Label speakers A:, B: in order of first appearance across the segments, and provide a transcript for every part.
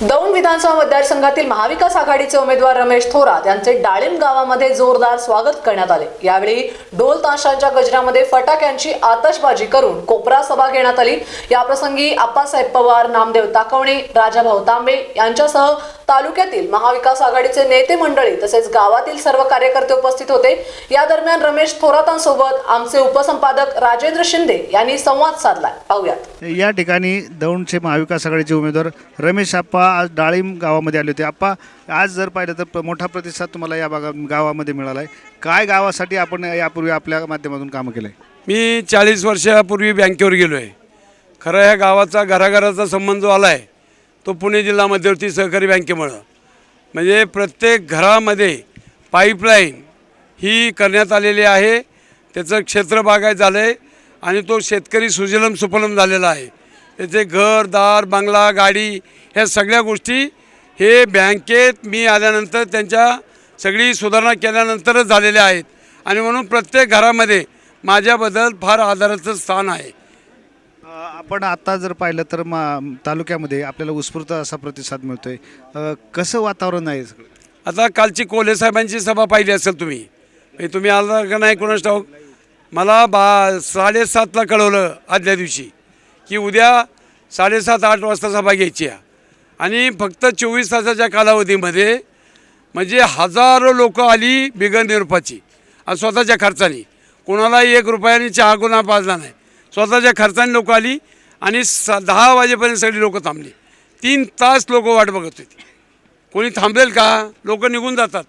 A: दौंड विधानसभा मतदारसंघातील महाविकास आघाडीचे उमेदवार रमेश थोरात यांचे डाळिंब गावामध्ये जोरदार स्वागत करण्यात आले. यावेळी ढोल ताशांच्या गजरामध्ये फटाक्यांची आतषबाजी करून कोपरा सभा घेण्यात आली. याप्रसंगी आप्पासाहेब पवार नामदेव ताकवणे राजाभाऊ तांबे यांच्यासह तालुक्यातील महाविकास आघाडीचे नेते मंडळी तसेच गावातील सर्व कार्यकर्ते उपस्थित होते. या दरम्यान रमेश थोरातांसोबत आमचे उपसंपादक राजेंद्र शिंदे यांनी संवाद साधला पाहूयात.
B: या ठिकाणी दौंडचे महाविकास आघाडीचे उमेदवार रमेश आप्पा आज डाळिंब गावामध्ये आले होते. आप्पा आज जर पाहिलं तर प- मोठा प्रतिसाद तुम्हाला या भागा गावामध्ये मिळाला आहे काय गावासाठी आपण यापूर्वी आपल्या माध्यमातून कामं केलं आहे
C: मी चाळीस वर्षापूर्वी बँकेवर गेलो आहे खरं ह्या गावाचा घराघराचा संबंध जो आला आहे तो पुणे जिल्हा मध्यवर्ती सहकारी बँकेमुळं. म्हणजे प्रत्येक घरामध्ये पाईपलाईन ही करण्यात आलेली आहे. त्याचं क्षेत्र बागायत झालं आहे आणि तो शेतकरी सुजलम सुफलम झालेला आहे. त्याचे घर दार बंगला गाडी ह्या सगळ्या गोष्टी हे बँकेत मी आल्यानंतर त्यांच्या सगळी सुधारणा केल्यानंतरच झालेल्या आहेत. आणि म्हणून प्रत्येक घरामध्ये माझ्याबद्दल फार आदराचं स्थान आहे.
B: आपण आता जर पाहिलं तर मा तालुक्यामध्ये आपल्याला उत्स्फूर्त असा प्रतिसाद मिळतोय. अ, कसं वातावरण आहे सगळं?
C: आता कालची कोल्हे साहेबांची सभा पाहिली असेल तुम्ही. म्हणजे तुम्ही आला का नाही कोणाच ठाऊक? मला बा साडेसातला कळवलं आदल्या दिवशी की उद्या साडेसात आठ वाजता सभा घ्यायची आहे. आणि फक्त चोवीस तासाच्या कालावधीमध्ये म्हणजे हजारो लोक आली बिगर निरुपाची. आणि स्वतःच्या खर्चाने. कोणालाही एक रुपयाने चहा गुन्हा पाजला नाही. स्वतःच्या खर्चाने लोक आली आणि स दहा वाजेपर्यंत सगळी लोकं थांबली. तीन तास लोक वाट बघत होती. कोणी थांबेल का? लोक निघून जातात.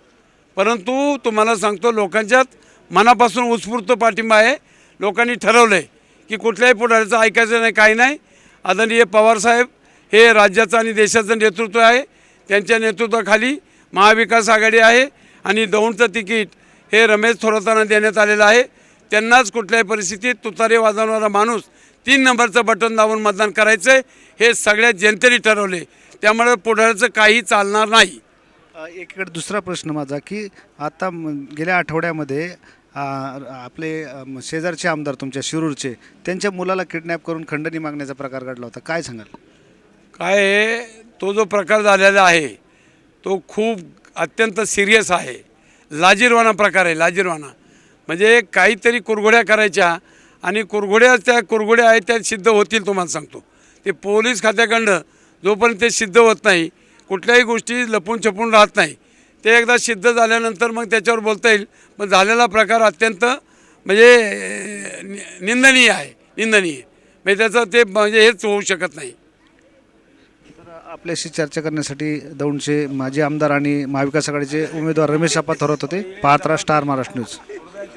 C: परंतु तुम्हाला सांगतो लोकांच्यात मनापासून उत्स्फूर्त पाठिंबा आहे. लोकांनी ठरवलं आहे की कुठल्याही पुढाऱ्याचं ऐकायचं नाही काही नाही. आदरणीय पवारसाहेब हे राज्याचं आणि देशाचं नेतृत्व आहे. त्यांच्या नेतृत्वाखाली महाविकास आघाडी आहे आणि दौंडचं तिकीट हे रमेश थोरातांना देण्यात आलेलं आहे. त्यांनाच कुठल्याही परिस्थितीत तुतारे वाजवणारा माणूस तीन नंबरचं बटन दाबून मतदान करायचं आहे हे सगळ्या जनतेने ठरवले त्यामुळे पुढाऱ्याचं काही चालणार नाही.
B: एकीकडे दुसरा प्रश्न माझा की आता गेल्या आठवड्यामध्ये आपले शेजारचे आमदार तुमच्या शिरूरचे त्यांच्या मुलाला किडनॅप करून खंडणी मागण्याचा प्रकार घडला होता. काय सांगाल?
C: काय आहे तो जो प्रकार झालेला आहे तो खूप अत्यंत सिरियस आहे. लाजीरवाना प्रकार आहे लाजीरवाना म्हणजे काहीतरी कुरघोड्या करायच्या आणि कुरघोड्या त्या कुरघोड्या आहेत त्या सिद्ध होतील तुम्हाला सांगतो. ते पोलीस खात्याकडनं जोपर्यंत ते सिद्ध होत नाही कुठल्याही गोष्टी लपून छपून राहत नाही ते एकदा सिद्ध झाल्यानंतर मग त्याच्यावर बोलता येईल. पण झालेला प्रकार अत्यंत म्हणजे नि- निंदनीय आहे. निंदनीय. म्हणजे त्याचं ते म्हणजे हेच होऊ शकत नाही.
B: तर आपल्याशी चर्चा करण्यासाठी दौंडचे माजी आमदार आणि महाविकास आघाडीचे उमेदवार रमेश आप्पा थोरात होते. पाहत राहा स्टार महाराष्ट्र न्यूज.